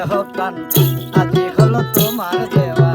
দেহ প্রাণ আজি হলো তোমার দেওয়া।